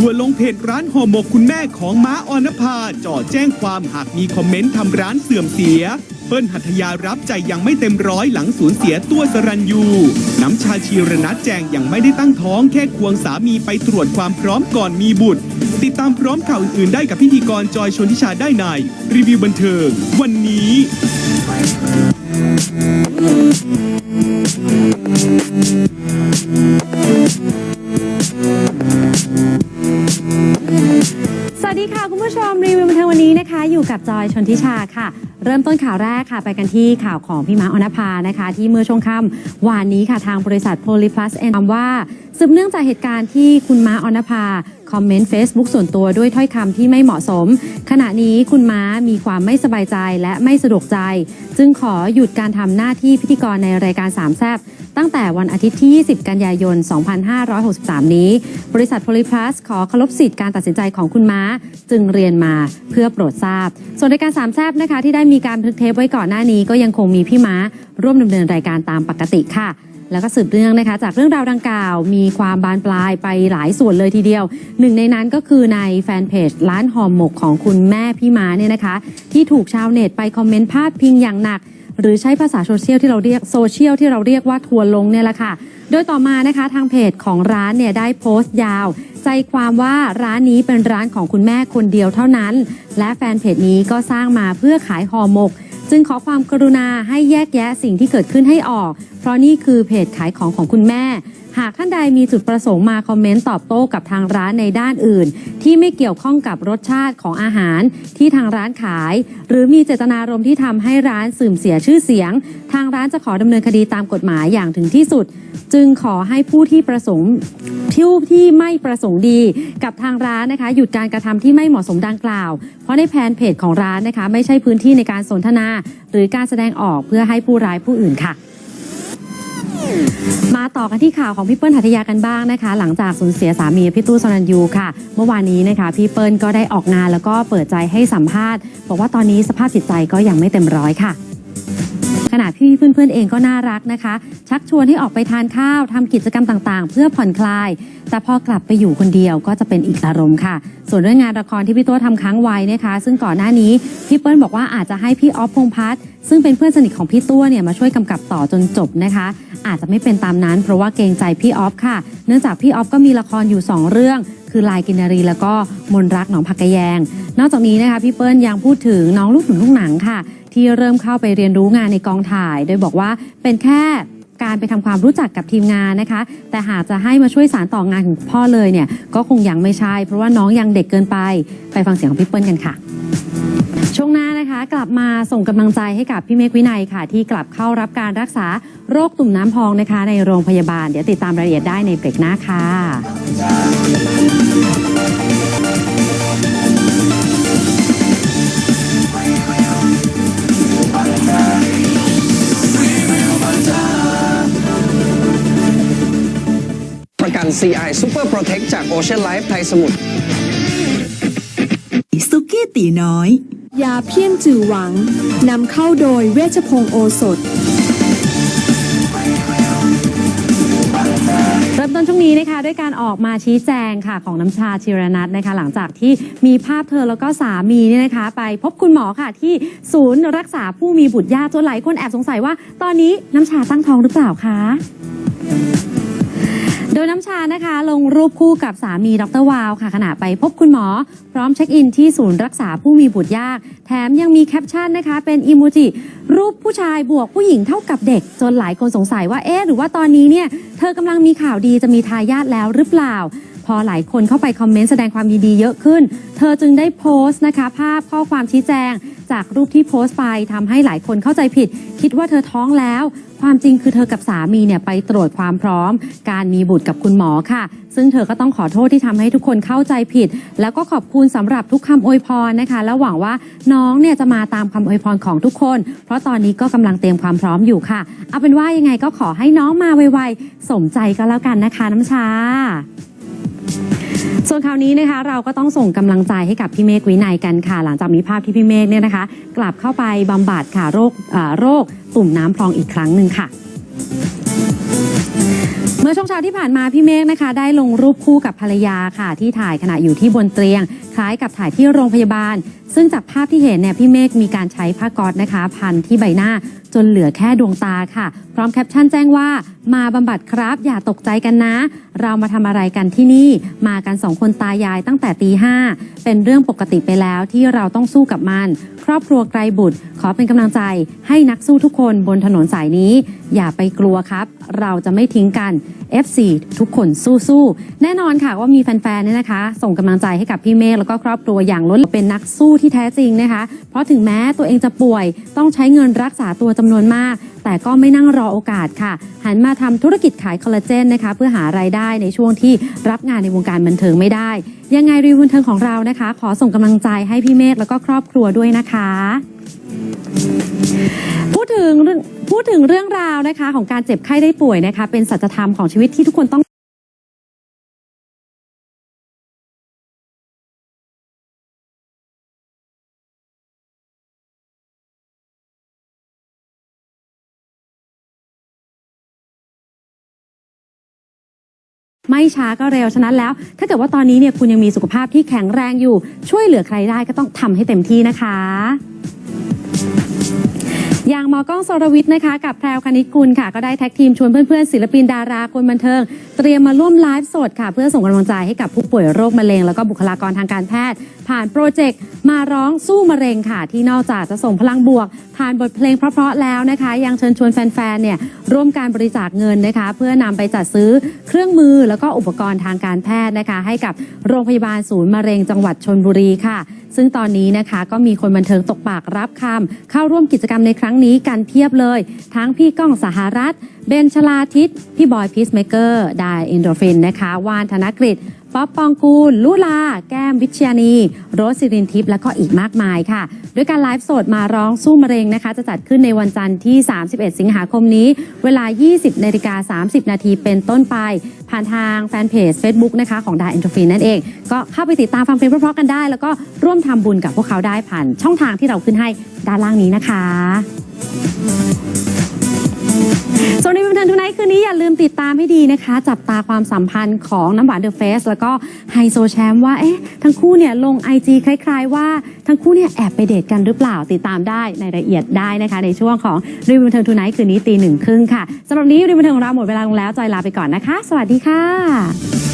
ทัวลงเพจร้านห่อหมกคุณแม่ของม้าออนภาจ่อแจ้งความหากมีคอมเมนต์ทำร้านเสื่อมเสีย เปิ้ลหัทยารับใจยังไม่เต็มร้อยหลังสูญเสียตัวสรัญยู น้ำชาชีรนัทแจงยังไม่ได้ตั้งท้องแค่ควงสามีไปตรวจความพร้อมก่อนมีบุตร ติดตามพร้อมข่าวอื่นๆได้กับพิธีกรจอยชนทิชาได้ในรีวิวบันเทิง วันนี้ ดีค่ะ คุณผู้ชมรีวิวบันเทิงวันนี้นะคะ อยู่กับจอยชนทิชาค่ะ เริ่มต้นข่าวแรกค่ะ ไปกันที่ข่าวของพี่ม้าอนภานะคะ ที่เมื่อช่วงค่ำวานนี้ค่ะทางบริษัท Polyplus แอ็นว่าสืบเนื่องจากเหตุการณ์ที่คุณม้าออนภา คอมเมนต์ Facebook ส่วนตัวด้วยถ้อยคำที่ไม่เหมาะสม ขณะนี้คุณม้ามีความไม่สบายใจและไม่สะดวกใจ จึงขอหยุดการทำหน้าที่พิธีกรในรายการสามแซบตั้งแต่วันอาทิตย์ที่ 20 กันยายน 2563 นี้ บริษัท Polyplus ขอเคารพสิทธิ์การตัดสินใจของคุณม้า จึงเรียนมาเพื่อโปรดทราบ ส่วนรายการสามแซบนะคะที่ได้มีการบันทึกเทปไว้ก่อนหน้านี้ก็ยังคงมีพี่ม้าร่วมดำเนินรายการตามปกติค่ะ แล้วก็สืบเนื่องนะคะ จากเรื่องราวดังกล่าวมีความบานปลายไปหลายส่วนเลยทีเดียว หนึ่งในนั้นก็คือในแฟนเพจร้านหอมหมกของคุณแม่พี่ม้าเนี่ยนะคะ ที่ถูกชาวเน็ตไปคอมเมนต์พาดพิงอย่างหนัก หรือใช้ภาษาโซเชียลที่เราเรียกโซเชียลที่เราเรียกว่าทัวลงเนี่ยแหละค่ะ โดยต่อมานะคะทางเพจของร้านเนี่ยได้โพสต์ยาว ใจความว่าร้านนี้เป็นร้านของคุณแม่คนเดียวเท่านั้น และแฟนเพจนี้ก็สร้างมาเพื่อขายห่อหมก จึงขอความกรุณาให้แยกแยะสิ่งที่เกิดขึ้นให้ออก เพราะนี่คือเพจขายของของคุณแม่หากท่านใดมีจุดประสงค์มาคอมเมนต์ตอบโต้กับทางร้านในด้านอื่น ที่ไม่เกี่ยวข้องกับรสชาติของอาหารที่ทางร้านขาย หรือมีเจตนารมณ์ที่ทำให้ร้านเสื่อมเสียชื่อเสียง ทางร้านจะขอดำเนินคดีตามกฎหมายอย่างถึงที่สุด จึงขอให้ผู้ที่ประสงค์ผู้ที่ไม่ประสงค์ดีกับทางร้านนะคะ หยุดการกระทำที่ไม่เหมาะสมดังกล่าว เพราะในแพนเพจของร้านนะคะ ไม่ใช่พื้นที่ในการสนทนา หรือการแสดงออกเพื่อให้ผู้ร้ายผู้อื่นค่ะ มาต่อกันที่ข่าวของพี่เปิ้ลหัตยากันบ้างนะคะ หลังจากสูญเสียสามีพี่ตู้สรันยูค่ะ เมื่อวานนี้นะคะ พี่เปิ้ลก็ได้ออกงานแล้วก็เปิดใจให้สัมภาษณ์ บอกว่าตอนนี้สภาพจิตใจก็ยังไม่เต็มร้อยค่ะ ขณะที่เพื่อนๆเองก็น่ารักนะคะ ชักชวนให้ออกไปทานข้าวทำกิจกรรมต่างๆ เพื่อผ่อนคลาย แต่พอกลับไปอยู่คนเดียวก็จะเป็นอีกอารมณ์ค่ะ ส่วนเรื่องงานละครที่พี่ตัวทำค้างไว้นะคะ ซึ่งก่อนหน้านี้พี่เปิ้ลบอกว่าอาจจะให้พี่ออฟพงพัฒน์ซึ่งเป็นเพื่อนสนิทของพี่ตัวเนี่ยมาช่วยกำกับต่อจนจบนะคะ อาจจะไม่เป็นตามนั้น เพราะว่าเกรงใจพี่ออฟค่ะ เนื่องจากพี่ออฟก็มีละครอยู่สองเรื่อง คือลายกินนารีแล้วก็มนรักหนองผักกะแยง นอกจากนี้นะคะพี่เปิ้ลยังพูดถึงน้องลูกหนุนลูกหนังค่ะ ที่เริ่มเข้าไปเรียนรู้งานในกองถ่าย โดยบอกว่าเป็นแค่การไปทำความรู้จักกับทีมงานนะคะ แต่หากจะให้มาช่วยสารต่องานของพ่อเลยเนี่ย ก็คงยังไม่ใช่ เพราะว่าน้องยังเด็กเกินไป ไปฟังเสียงของพี่เปิ้ลกันค่ะ ช่วงหน้านะคะกลับมาส่งกำลังใจให้กับพี่เมฆวินัยค่ะ ที่กลับเข้ารับการรักษาโรคตุ่มน้ำพองนะคะ ในโรงพยาบาล เดี๋ยวติดตามรายละเอียดได้ในเบรกหน้าค่ะ น CI Super Protect จาก Ocean Life ไทยสมุทรซุกี้ตีน้อย ยาเพียงจือหวัง นำเข้าโดยเวชพงศ์โอสถเริ่มต้นช่วงนี้นะคะด้วยการออกมาชี้แจงค่ะของน้ำชาชิรนัทนะคะ หลังจากที่มีภาพเธอแล้วก็สามีเนี่ยนะคะ ไปพบคุณหมอค่ะที่ศูนย์รักษาผู้มีบุตรยากจนหลายคนแอบสงสัยว่า ตอนนี้น้ำชาตั้งท้องหรือเปล่าคะ โดยน้ำชานะคะ ลงรูปคู่กับสามีดรวาวค่ะขณะไปพบคุณหมอ พร้อมเช็คอินที่ศูนย์รักษาผู้มีบุตรยาก แถมยังมีแคปชั่นนะคะ เป็นอีโมจิรูปผู้ชายบวกผู้หญิงเท่ากับเด็ก จนหลายคนสงสัยว่าเอ๊ะหรือว่าตอนนี้เนี่ย เธอกำลังมีข่าวดีจะมีทายาทแล้วหรือเปล่า พอหลายคนเข้าไปคอมเมนต์แสดงความยินดีเยอะขึ้น เธอจึงได้โพสต์นะคะ ภาพข้อความชี้แจง จากรูปที่โพสต์ไปทำให้หลายคนเข้าใจผิด คิดว่าเธอท้องแล้ว ความจริงคือเธอกับสามีเนี่ยไปตรวจความพร้อม การมีบุตรกับคุณหมอค่ะ ซึ่งเธอก็ต้องขอโทษที่ทำให้ทุกคนเข้าใจผิด แล้วก็ขอบคุณสำหรับทุกคำอวยพรนะคะ แล้วหวังว่าน้องเนี่ยจะมาตามคำอวยพรของทุกคน เพราะตอนนี้ก็กำลังเตรียมความพร้อมอยู่ค่ะ เอาเป็นว่ายังไงก็ขอให้น้องมาไวๆสมใจก็แล้วกันนะคะน้ำชา ส่วนคราวนี้นะคะเราก็ต้องส่งกำลังใจให้กับพี่เมฆวินัยกันค่ะ หลังจากมีภาพที่พี่เมฆเนี่ยนะคะ กลับเข้าไปบำบัดค่ะโรคเอ่อโรคตุ่มน้ำพองอีกครั้งหนึ่งค่ะเมื่อช่วงเช้าที่ผ่านมาพี่เมฆนะคะ ได้ลงรูปคู่กับภรรยาค่ะ ที่ถ่ายขณะอยู่ที่บนเตียง ล้ายกับถ่ายที่โรงพยาบาล ซึ่งจากภาพที่เห็นเนี่ยพี่เมฆมีการใช้ผ้าก๊อซนะคะ พันที่ใบหน้าจนเหลือแค่ดวงตาค่ะ พร้อมแคปชั่นแจ้งว่า มาบำบัดครับ อย่าตกใจกันนะ เรามาทำอะไรกันที่นี่ มากันสองคนตายายตั้งแต่ตีห้าเป็นเรื่องปกติไปแล้วที่เราต้องสู้กับมัน ครอบครัวไกรบุตร ขอเป็นกำลังใจให้นักสู้ทุกคนบนถนนสายนี้ อย่าไปกลัวครับ เราจะไม่ทิ้งกัน F4 ทุกคนสู้ๆแน่นอนค่ะว่ามีแฟนๆเนี่ยนะคะ ส่งกำลังใจให้กับพี่เมฆแล้วก็ก็ครอบครัวอย่างล้นเป็นนักสู้ที่แท้จริงนะคะ เพราะถึงแม้ตัวเองจะป่วยต้องใช้เงินรักษาตัวจำนวนมาก แต่ก็ไม่นั่งรอโอกาสค่ะ หันมาทำธุรกิจขายคอลลาเจนนะคะ เพื่อหารายได้ในช่วงที่รับงานในวงการบันเทิงไม่ได้ ยังไงรีวิวบันเทิงของเรานะคะ ขอส่งกำลังใจให้พี่เมฆแล้วก็ครอบครัวด้วยนะคะพูดถึงพูดถึงเรื่องราวนะคะของการเจ็บไข้ได้ป่วยนะคะ เป็นสัจธรรมของชีวิตที่ทุกคนต้อง ไม่ช้าก็เร็วฉะนั้นแล้ว ถ้าเกิดว่าตอนนี้เนี่ยคุณยังมีสุขภาพที่แข็งแรงอยู่ ช่วยเหลือใครได้ก็ต้องทำให้เต็มที่นะคะ อย่างหมอกล้องสรวิทย์นะคะกับแพรวคณิตกุลค่ะ ก็ได้แท็กทีมชวนเพื่อนๆศิลปินดาราคนบันเทิง เตรียมมาร่วมไลฟ์สดค่ะ เพื่อส่งกำลังใจให้กับผู้ป่วยโรคมะเร็ง แล้วก็บุคลากรทางการแพทย์ ผ่านโปรเจกต์มาร้องสู้มะเร็งค่ะ ที่นอกจากจะส่งพลังบวก ผ่านบทเพลงเพราะๆแล้วนะคะ ยังเชิญชวนแฟนๆเนี่ยร่วมการบริจาคเงินนะคะ เพื่อนำไปจัดซื้อเครื่องมือแล้วก็อุปกรณ์ทางการแพทย์นะคะ ให้กับโรงพยาบาลศูนย์มะเร็งจังหวัดชนบุรีค่ะ ซึ่งตอนนี้นะคะก็มีคนบันเทิงตกปากรับคำเข้าร่วมกิจกรรมในครั้งนี้กันเพียบเลย ทั้งพี่ก้องสหรัฐ เบนชลาทิศพี่บอยพีซเมเกอร์ไดอินโดฟินนะคะ วานธนกฤษ ป๊อปปองกูล ลุลา แก้มวิชยานี โรสสิรินทิพย์และก็อีกมากมายค่ะ ด้วยการไลฟ์สดมาร้องสู้มะเร็งนะคะ จะจัดขึ้นในวันจันทร์ที่ 31 สิงหาคมนี้ เวลา 20นาฬิกา30 นาทีเป็นต้นไป ผ่านทางแฟนเพจ Facebook นะคะของดาอินโดฟินนั่นเอง ก็เข้าไปติดตามฟังเพลงเพราะๆกันได้ แล้วก็ร่วมทำบุญกับพวกเขาได้ผ่านช่องทางที่เราขึ้นให้ด้านล่างนี้นะคะ ส่วนในบันเทิงทุกไนท์คืนนี้อย่าลืมติดตามให้ดีนะคะ จับตาความสัมพันธ์ของน้ำหวานเดอะเฟสแล้วก็ไฮโซแชมป์ว่าเอ๊ะทั้งคู่เนี่ยลงไอจีคล้าย ๆ ว่าทั้งคู่เนี่ยแอบไปเดทกันหรือเปล่าติดตามได้ในรายละเอียดได้นะคะ ในช่วงของรีวิวบันเทิงทุนไนท์คืนนี้ตีหนึ่งครึ่งค่ะสำหรับนี้รีวิวบันเทิงของเราหมดเวลาลงแล้วจอยลาไปก่อนนะคะ สวัสดีค่ะ